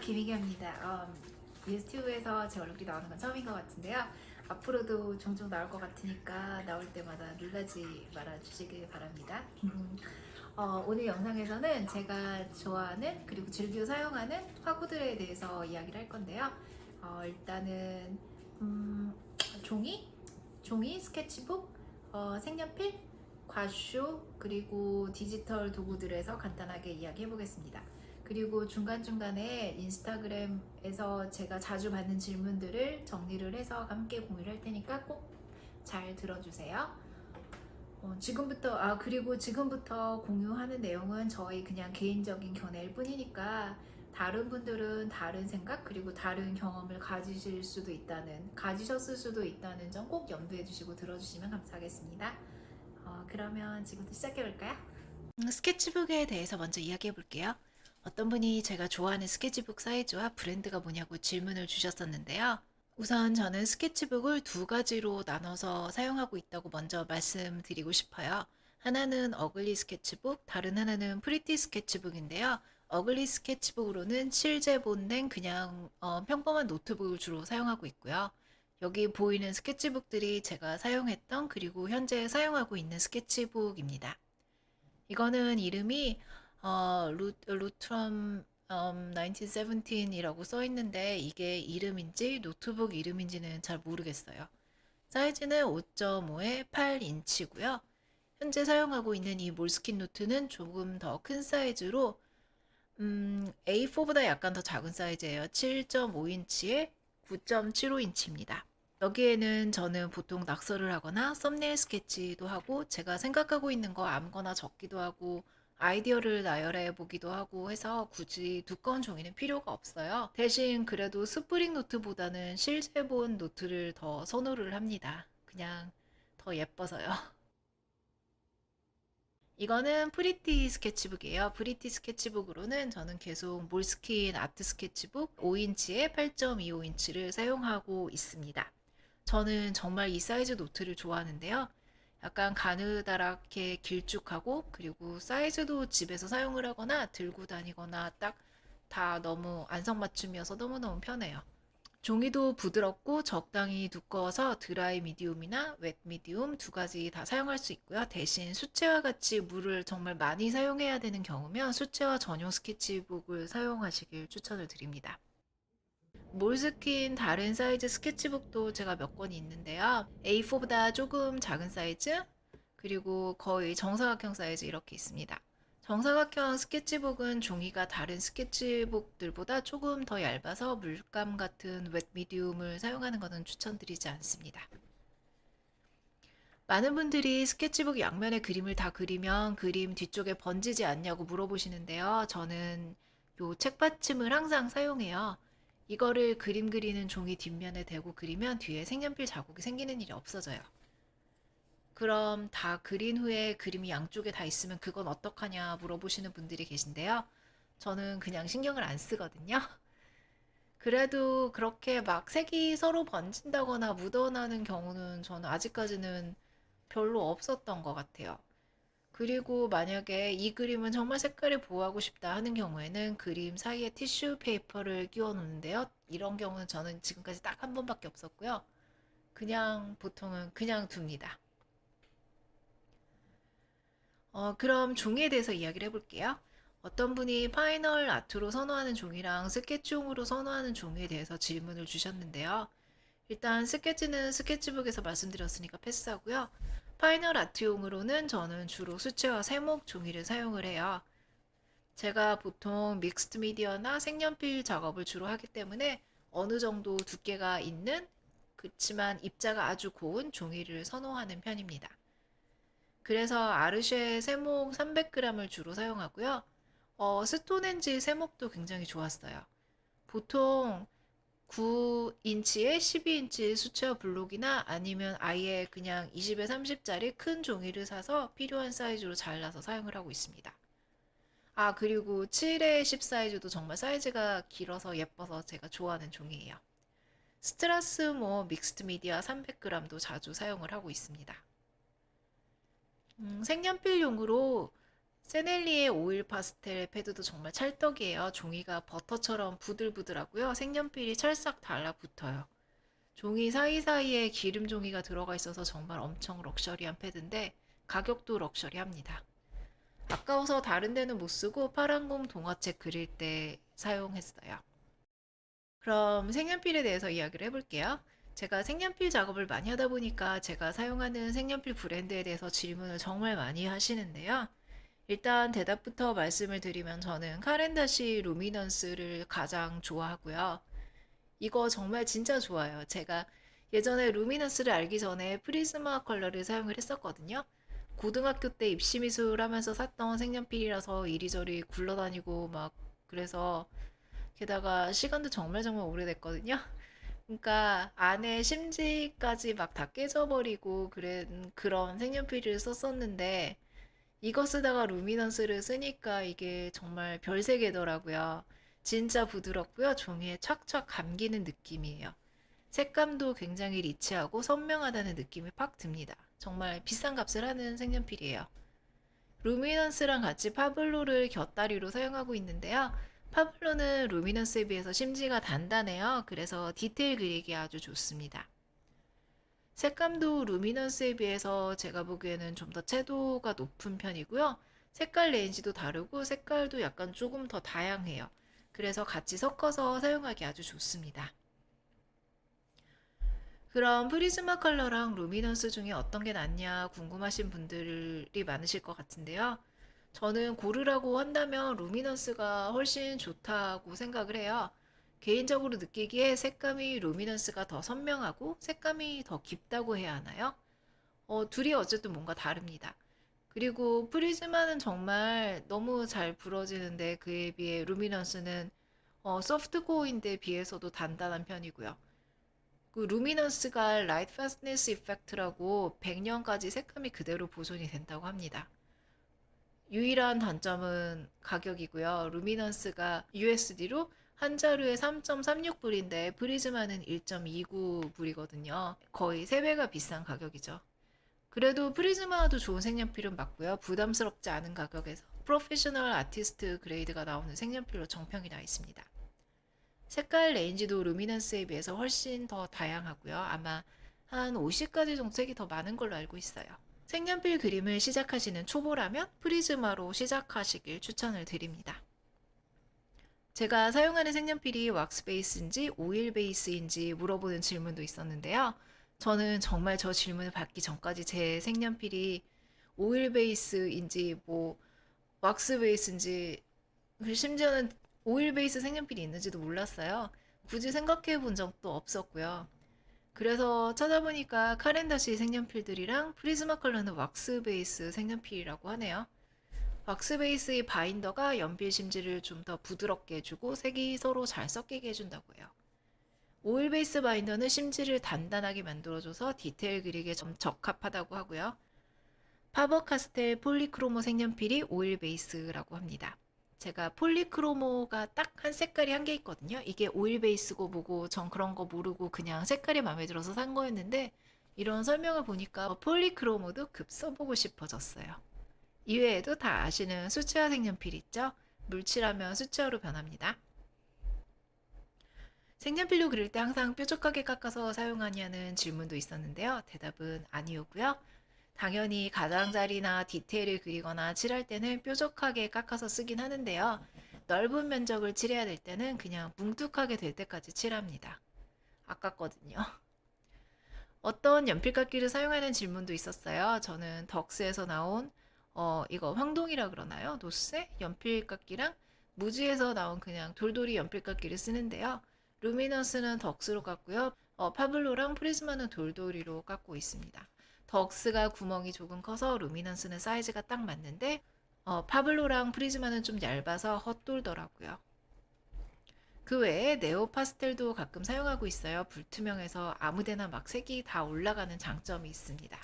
김희경입니다. 음, 유튜브에서 제 얼굴이 나오는 건 처음인 것 같은데요. 앞으로도 종종 나올 것 같으니까 나올 때마다 놀라지 말아주시길 바랍니다. 어, 오늘 영상에서는 제가 좋아하는 그리고 즐겨 사용하는 화구들에 대해서 이야기를 할 건데요. 어, 일단은 음, 종이, 종이, 스케치북, 어, 색연필, 과쇼 그리고 디지털 도구들에서 간단하게 이야기해 보겠습니다. 그리고 중간중간에 인스타그램에서 제가 자주 받는 질문들을 정리를 해서 함께 공유를 할 테니까 꼭 잘 들어주세요. 어, 지금부터, 아, 그리고 지금부터 공유하는 내용은 저희 그냥 개인적인 견해일 뿐이니까 다른 분들은 다른 생각, 그리고 다른 경험을 가지실 수도 있다는, 가지셨을 수도 있다는 점 꼭 염두해 주시고 들어주시면 감사하겠습니다. 어, 그러면 지금부터 시작해 볼까요? 음, 스케치북에 대해서 먼저 이야기해 볼게요. 어떤 분이 제가 좋아하는 스케치북 사이즈와 브랜드가 뭐냐고 질문을 주셨었는데요. 우선 저는 스케치북을 두 가지로 나눠서 사용하고 있다고 먼저 말씀드리고 싶어요. 하나는 어글리 스케치북, 다른 하나는 프리티 스케치북인데요. 어글리 스케치북으로는 실제 본된 그냥 어, 평범한 노트북을 주로 사용하고 있고요. 여기 보이는 스케치북들이 제가 사용했던 그리고 현재 사용하고 있는 스케치북입니다. 이거는 이름이 어, 루, 루트럼 음, 1917이라고 써 있는데 이게 이름인지 노트북 이름인지는 잘 모르겠어요. 사이즈는 5.5에 8인치고요. 현재 사용하고 있는 이 몰스킨 노트는 조금 더 큰 사이즈로 음, A4보다 약간 더 작은 사이즈예요. 7.5인치에 9.75인치입니다. 여기에는 저는 보통 낙서를 하거나 썸네일 스케치도 하고 제가 생각하고 있는 거 아무거나 적기도 하고 아이디어를 나열해 보기도 하고 해서 굳이 두꺼운 종이는 필요가 없어요. 대신 그래도 스프링 노트보다는 실제 본 노트를 더 선호를 합니다. 그냥 더 예뻐서요. 이거는 프리티 스케치북이에요. 프리티 스케치북으로는 저는 계속 몰스킨 아트 스케치북 5인치에 8.25인치를 사용하고 있습니다. 저는 정말 이 사이즈 노트를 좋아하는데요. 약간 가느다랗게 길쭉하고 그리고 사이즈도 집에서 사용을 하거나 들고 다니거나 딱 다 너무 안성맞춤이어서 너무너무 편해요. 종이도 부드럽고 적당히 두꺼워서 드라이 미디움이나 웻 미디움 두 가지 다 사용할 수 있고요. 대신 수채화 같이 물을 정말 많이 사용해야 되는 경우면 수채화 전용 스케치북을 사용하시길 추천을 드립니다. 몰스킨 다른 사이즈 스케치북도 제가 몇 권 있는데요. A4보다 조금 작은 사이즈, 그리고 거의 정사각형 사이즈 이렇게 있습니다. 정사각형 스케치북은 종이가 다른 스케치북들보다 조금 더 얇아서 물감 같은 웻 미디움을 사용하는 것은 추천드리지 않습니다. 많은 분들이 스케치북 양면에 그림을 다 그리면 그림 뒤쪽에 번지지 않냐고 물어보시는데요. 저는 요 책받침을 항상 사용해요. 이거를 그림 그리는 종이 뒷면에 대고 그리면 뒤에 색연필 자국이 생기는 일이 없어져요. 그럼 다 그린 후에 그림이 양쪽에 다 있으면 그건 어떡하냐 물어보시는 분들이 계신데요. 저는 그냥 신경을 안 쓰거든요. 그래도 그렇게 막 색이 서로 번진다거나 묻어나는 경우는 저는 아직까지는 별로 없었던 것 같아요. 그리고 만약에 이 그림은 정말 색깔을 보호하고 싶다 하는 경우에는 그림 사이에 티슈 페이퍼를 끼워 놓는데요. 이런 경우는 저는 지금까지 딱 한 번밖에 없었고요. 그냥 보통은 그냥 둡니다. 어, 그럼 종이에 대해서 이야기를 해볼게요. 어떤 분이 파이널 아트로 선호하는 종이랑 스케치용으로 선호하는 종이에 대해서 질문을 주셨는데요. 일단 스케치는 스케치북에서 말씀드렸으니까 패스하고요. 파이널 아트용으로는 저는 주로 수채화 세목 종이를 사용을 해요. 제가 보통 믹스드 미디어나 색연필 작업을 주로 하기 때문에 어느 정도 두께가 있는 그렇지만 입자가 아주 고운 종이를 선호하는 편입니다. 그래서 아르쉐 세목 300g을 주로 사용하고요. 어, 스톤엔지 세목도 굉장히 좋았어요. 보통 9인치에 12인치 수채화 블록이나 아니면 아예 그냥 20에 30짜리 큰 종이를 사서 필요한 사이즈로 잘라서 사용을 하고 있습니다. 아, 그리고 7에 10 사이즈도 정말 사이즈가 길어서 예뻐서 제가 좋아하는 종이에요. 스트라스모 믹스드 미디어 300g도 자주 사용을 하고 있습니다. 음, 색연필용으로 세넬리의 오일 파스텔 패드도 정말 찰떡이에요. 종이가 버터처럼 부들부들하고요. 색연필이 찰싹 달라붙어요. 종이 사이사이에 기름 종이가 들어가 있어서 정말 엄청 럭셔리한 패드인데 가격도 럭셔리합니다. 아까워서 다른 데는 못 쓰고 파란곰 동화책 그릴 때 사용했어요. 그럼 색연필에 대해서 이야기를 해볼게요. 제가 색연필 작업을 많이 하다 보니까 제가 사용하는 색연필 브랜드에 대해서 질문을 정말 많이 하시는데요. 일단 대답부터 말씀을 드리면 저는 카렌다시 루미넌스를 가장 좋아하고요. 이거 정말 진짜 좋아요. 제가 예전에 루미넌스를 알기 전에 프리즈마 컬러를 사용을 했었거든요. 고등학교 때 입시 미술 하면서 샀던 색연필이라서 이리저리 굴러다니고 막 그래서 게다가 시간도 정말 정말 오래됐거든요. 그러니까 안에 심지까지 막 다 깨져버리고 그런 그런 색연필을 썼었는데 이거 쓰다가 루미넌스를 쓰니까 이게 정말 별세계더라고요. 진짜 부드럽고요. 종이에 촥촥 감기는 느낌이에요. 색감도 굉장히 리치하고 선명하다는 느낌이 팍 듭니다. 정말 비싼 값을 하는 색연필이에요. 루미넌스랑 같이 파블로를 곁다리로 사용하고 있는데요. 파블로는 루미넌스에 비해서 심지가 단단해요. 그래서 디테일 그리기 아주 좋습니다. 색감도 루미넌스에 비해서 제가 보기에는 좀 더 채도가 높은 편이고요. 색깔 레인지도 다르고 색깔도 약간 조금 더 다양해요. 그래서 같이 섞어서 사용하기 아주 좋습니다. 그럼 프리즈마 컬러랑 루미넌스 중에 어떤 게 낫냐 궁금하신 분들이 많으실 것 같은데요. 저는 고르라고 한다면 루미넌스가 훨씬 좋다고 생각을 해요. 개인적으로 느끼기에 색감이 루미넌스가 더 선명하고 색감이 더 깊다고 해야 하나요? 어, 둘이 어쨌든 뭔가 다릅니다. 그리고 프리즈마는 정말 너무 잘 부러지는데 그에 비해 루미넌스는 어, 소프트코어인데 비해서도 단단한 편이고요. 그 루미넌스가 라이트 파스니스 이펙트라고 100년까지 색감이 그대로 보존이 된다고 합니다. 유일한 단점은 가격이고요. 루미넌스가 USD로 한 자루에 3.36불인데 프리즈마는 1.29불이거든요. 거의 3배가 비싼 가격이죠. 그래도 프리즈마도 좋은 색연필은 맞고요. 부담스럽지 않은 가격에서 프로페셔널 아티스트 그레이드가 나오는 색연필로 정평이 나 있습니다. 색깔 레인지도 루미넌스에 비해서 훨씬 더 다양하고요. 아마 한 50가지 정도 색이 더 많은 걸로 알고 있어요. 색연필 그림을 시작하시는 초보라면 프리즈마로 시작하시길 추천을 드립니다. 제가 사용하는 색연필이 왁스 베이스인지 오일 베이스인지 물어보는 질문도 있었는데요. 저는 정말 저 질문을 받기 전까지 제 색연필이 오일 베이스인지 뭐 왁스 베이스인지 심지어는 오일 베이스 색연필이 있는지도 몰랐어요. 굳이 생각해 본 적도 없었고요. 그래서 찾아보니까 카렌다시 색연필들이랑 프리즈마 컬러는 왁스 베이스 색연필이라고 하네요. 왁스 베이스의 바인더가 연필 심지를 좀 더 부드럽게 해주고 색이 서로 잘 섞이게 해준다고 해요. 오일 베이스 바인더는 심지를 단단하게 만들어줘서 디테일 그리기에 좀 적합하다고 하고요. 파버 카스텔 폴리크로모 색연필이 오일 베이스라고 합니다. 제가 폴리크로모가 딱 한 색깔이 한 개 있거든요. 이게 오일 베이스고 뭐고 전 그런 거 모르고 그냥 색깔이 마음에 들어서 산 거였는데 이런 설명을 보니까 폴리크로모도 급 써보고 싶어졌어요. 이외에도 다 아시는 수채화 색연필 있죠? 물칠하면 수채화로 변합니다. 색연필로 그릴 때 항상 뾰족하게 깎아서 사용하냐는 질문도 있었는데요. 대답은 아니었고요. 당연히 가장자리나 디테일을 그리거나 칠할 때는 뾰족하게 깎아서 쓰긴 하는데요. 넓은 면적을 칠해야 될 때는 그냥 뭉툭하게 될 때까지 칠합니다. 아깝거든요. 어떤 연필깎이를 사용하는 질문도 있었어요. 저는 덕스에서 나온 어 이거 황동이라 그러나요? 노스 연필깎이랑 무지에서 나온 그냥 돌돌이 연필깎이를 쓰는데요. 루미너스는 덕스로 깎고요. 어, 파블로랑 프리즈마는 돌돌이로 깎고 있습니다. 덕스가 구멍이 조금 커서 루미넌스는 사이즈가 딱 맞는데 어, 파블로랑 프리즈마는 좀 얇아서 헛돌더라고요. 그 외에 네오 파스텔도 가끔 사용하고 있어요. 불투명해서 아무데나 막 색이 다 올라가는 장점이 있습니다.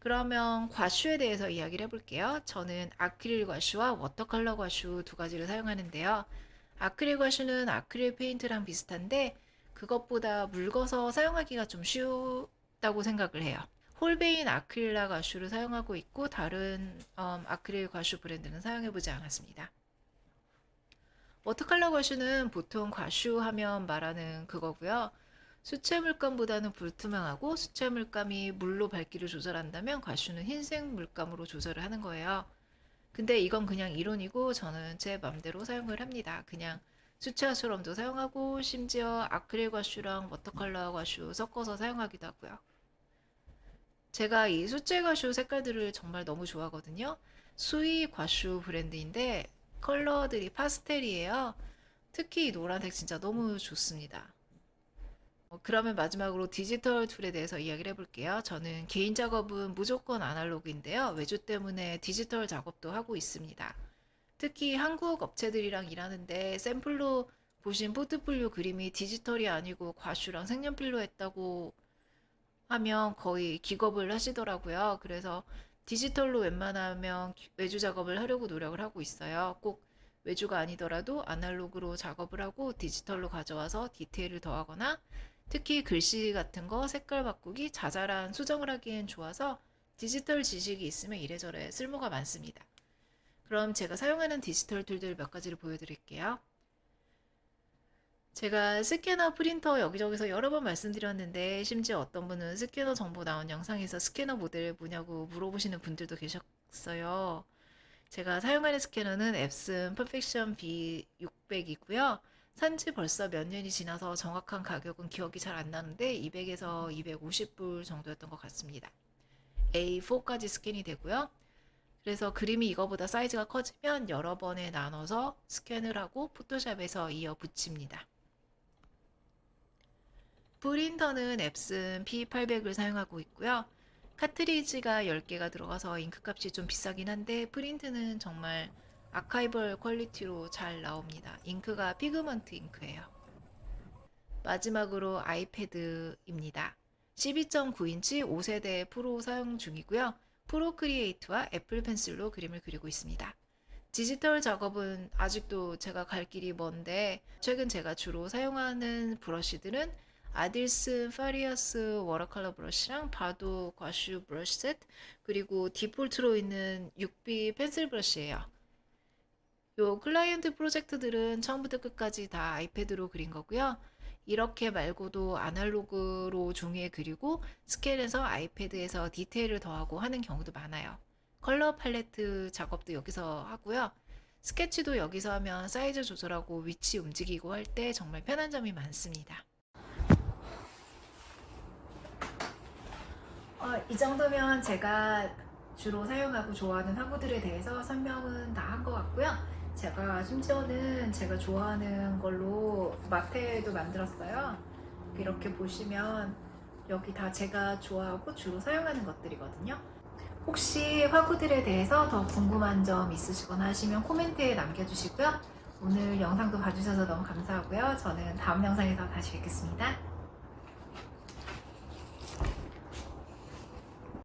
그러면 과슈에 대해서 이야기를 해볼게요. 저는 아크릴 과슈와 워터컬러 과슈 두 가지를 사용하는데요. 아크릴 과슈는 아크릴 페인트랑 비슷한데 그것보다 묽어서 사용하기가 좀 쉬우, 있다고 생각을 해요. 홀베인 아크릴라 과슈를 사용하고 있고 다른 음, 아크릴 과슈 브랜드는 사용해보지 않았습니다. 워터컬러 과슈는 보통 과슈 하면 말하는 그거고요. 수채 물감보다는 불투명하고 수채 물감이 물로 밝기를 조절한다면 과슈는 흰색 물감으로 조절을 하는 거예요. 근데 이건 그냥 이론이고 저는 제 맘대로 사용을 합니다. 그냥 수채화처럼도 사용하고 심지어 아크릴 과슈랑 워터컬러 과슈 섞어서 사용하기도 하고요. 제가 이 수채 과슈 색깔들을 정말 너무 좋아하거든요. 수이 과슈 브랜드인데 컬러들이 파스텔이에요. 특히 이 노란색 진짜 너무 좋습니다. 어, 그러면 마지막으로 디지털 툴에 대해서 이야기를 해볼게요. 저는 개인 작업은 무조건 아날로그인데요. 외주 때문에 디지털 작업도 하고 있습니다. 특히 한국 업체들이랑 일하는데 샘플로 보신 포트폴리오 그림이 디지털이 아니고 과슈랑 색연필로 했다고 하면 거의 기겁을 하시더라고요. 그래서 디지털로 웬만하면 외주 작업을 하려고 노력을 하고 있어요. 꼭 외주가 아니더라도 아날로그로 작업을 하고 디지털로 가져와서 디테일을 더하거나 특히 글씨 같은 거 색깔 바꾸기 자잘한 수정을 하기엔 좋아서 디지털 지식이 있으면 이래저래 쓸모가 많습니다. 그럼 제가 사용하는 디지털 툴들 몇 가지를 보여드릴게요. 제가 스캐너 프린터 여기저기서 여러 번 말씀드렸는데 심지어 어떤 분은 스캐너 정보 나온 영상에서 스캐너 모델 뭐냐고 물어보시는 분들도 계셨어요. 제가 사용하는 스캐너는 앱슨 퍼펙션 B600이고요. 산지 벌써 몇 년이 지나서 정확한 가격은 기억이 잘 안 나는데 200에서 250불 정도였던 것 같습니다. A4까지 스캔이 되고요. 그래서 그림이 이거보다 사이즈가 커지면 여러 번에 나눠서 스캔을 하고 포토샵에서 이어 붙입니다. 프린터는 앱슨 P800을 사용하고 있고요. 카트리지가 10개가 들어가서 잉크 값이 좀 비싸긴 한데 프린트는 정말 아카이벌 퀄리티로 잘 나옵니다. 잉크가 피그먼트 잉크예요. 마지막으로 아이패드입니다. 12.9인치 5세대 프로 사용 중이고요. 프로크리에이트와 애플 펜슬로 그림을 그리고 있습니다. 디지털 작업은 아직도 제가 갈 길이 먼데 최근 제가 주로 사용하는 브러쉬들은 아딜슨 파리어스 워터컬러 브러쉬랑 바도 과슈 브러쉬 셋 그리고 디폴트로 있는 6B 펜슬 브러쉬예요. 요 클라이언트 프로젝트들은 처음부터 끝까지 다 아이패드로 그린 거고요. 이렇게 말고도 아날로그로 종이에 그리고 스케일에서 아이패드에서 디테일을 더하고 하는 경우도 많아요. 컬러 팔레트 작업도 여기서 하고요. 스케치도 여기서 하면 사이즈 조절하고 위치 움직이고 할 때 정말 편한 점이 많습니다. 어, 이 정도면 제가 주로 사용하고 좋아하는 화구들에 대해서 설명은 다 한 것 같고요. 제가 심지어는 제가 좋아하는 걸로 마테도 만들었어요. 이렇게 보시면 여기 다 제가 좋아하고 주로 사용하는 것들이거든요. 혹시 화구들에 대해서 더 궁금한 점 있으시거나 하시면 코멘트에 남겨주시고요. 오늘 영상도 봐주셔서 너무 감사하고요. 저는 다음 영상에서 다시 뵙겠습니다.